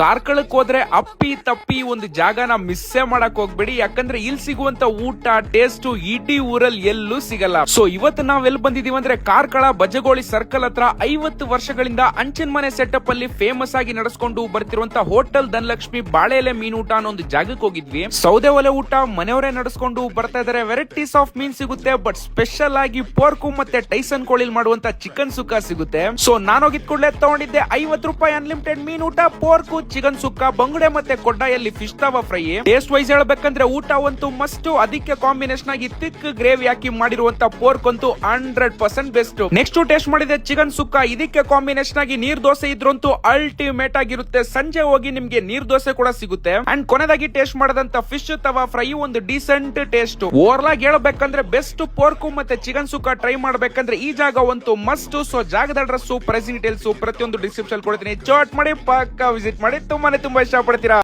ಕಾರ್ಕಳಕ್ ಹೋದ್ರೆ ಅಪ್ಪಿ ತಪ್ಪಿ ಒಂದು ಜಾಗನ ಮಿಸ್ಸೇ ಮಾಡಕ್ ಹೋಗ್ಬೇಡಿ. ಯಾಕಂದ್ರೆ ಇಲ್ಲಿ ಸಿಗುವಂತ ಊಟ ಟೇಸ್ಟ್ ಇಡೀ ಊರಲ್ಲಿ ಎಲ್ಲೂ ಸಿಗಲ್ಲ. ಸೊ ಇವತ್ತು ನಾವ್ ಎಲ್ಲಿ ಬಂದಿದೀವಿ ಅಂದ್ರೆ ಕಾರ್ಕಳ ಬಜಗೋಳಿ ಸರ್ಕಲ್ ಹತ್ರ ಐವತ್ತು ವರ್ಷಗಳಿಂದ ಅಂಚಿನ ಮನೆ ಸೆಟಪ್ ಅಲ್ಲಿ ಫೇಮಸ್ ಆಗಿ ನಡೆಸ್ಕೊಂಡು ಬರ್ತಿರುವಂತ ಹೋಟೆಲ್ ಧನಲಕ್ಷ್ಮಿ ಬಾಳೆಲೆ ಊಟ ಅನ್ನೋ ಒಂದು ಜಾಗಕ್ಕೆ ಹೋಗಿದ್ವಿ. ಸೌದೆ ಒಲೆ ಊಟ, ಮನೆಯವರೇ ನಡೆಸ್ಕೊಂಡು ಬರ್ತಾ ಇದಾರೆ. ವೆರೈಟೀಸ್ ಆಫ್ ಮೀನ್ ಸಿಗುತ್ತೆ ಬಟ್ ಸ್ಪೆಷಲ್ ಆಗಿ ಪೋರ್ಕು ಮತ್ತೆ ಟೈಸನ್ ಕೋಳಿಲ್ ಮಾಡುವಂತ ಚಿಕನ್ ಸುಕ್ಕ ಸಿಗುತ್ತೆ. ಸೊ ನಾನು ಹೋಗಿದ್ ಕೂಡಲೇ ತಗೊಂಡಿದ್ದೆ ಐವತ್ತು ರೂಪಾಯಿ ಅನ್ಲಿಮಿಟೆಡ್ ಮೀನ್ ಊಟ ಪೋರ್ಕು ಚಿಕನ್ ಸುಕ್ಕ, ಬಂಗುಡೆ ಮತ್ತೆ ಕೊಡ್ಡಾಯಲ್ಲಿ fish tawa fry taste wise ಹೇಳಬೇಕಂದ್ರೆ ಊಟ ಅಂತೂ ಮಸ್ಟ್ ಅದಕ್ಕೆ ಕಾಂಬಿನೇಷನ್ ಆಗಿ ತಿಕ್ ಗ್ರೇವಿ ಹಾಕಿ ಮಾಡಿರುವಂತ ಪೋರ್ಕ್ ಅಂತೂ hundred percent best next taste ಮಾಡಿದ ಚಿಕನ್ ಸುಕ್ಕ, ಇದಕ್ಕೆ ಕಾಂಬಿನೇಷನ್ ಆಗಿ ನೀರ್ ದೋಸೆ ಇದ್ರಂತೂ ಅಲ್ಟಿಮೇಟ್ ಆಗಿರುತ್ತೆ. ಸಂಜೆ ಹೋಗಿ ನಿಮ್ಗೆ ನೀರ್ ದೋಸೆ ಕೂಡ ಸಿಗುತ್ತೆ. ಅಂಡ್ ಕೊನೆದಾಗಿ ಟೇಸ್ಟ್ ಮಾಡದಂತ ಫಿಶ್ ತವಾ ಫ್ರೈ ಒಂದು ಡಿಸೆಂಟ್ ಟೇಸ್ಟ್ ಓವರ್ ಆಗಿ ಹೇಳ್ಬೇಕಂದ್ರೆ ಬೆಸ್ಟ್ ಪೋರ್ಕು ಮತ್ತೆ ಚಿಕನ್ ಸುಕ್ಕ ಟ್ರೈ ಮಾಡ್ಬೇಕಂದ್ರೆ ಈ ಜಾಗ ಒಂದು ಮಸ್ಟ್ ಸೊ ಜಾಗದ ಅಡ್ರೆಸ್ ಪ್ರೈಸ್ ಡೀಟೇಲ್ಸ್ ಪ್ರತಿಯೊಂದು ಡಿಸ್ಕ್ರಿಪ್ಷನ್ ಕೊಡ್ತೀನಿ. ಚಾಟ್ ಮಾಡಿ ಪಕ್ಕ ವಿಸಿಟ್ ಮಾಡಿ. ತುಂಬಾನೇ ತುಂಬಾ ಇಷ್ಟ ಪಡ್ತೀರಾ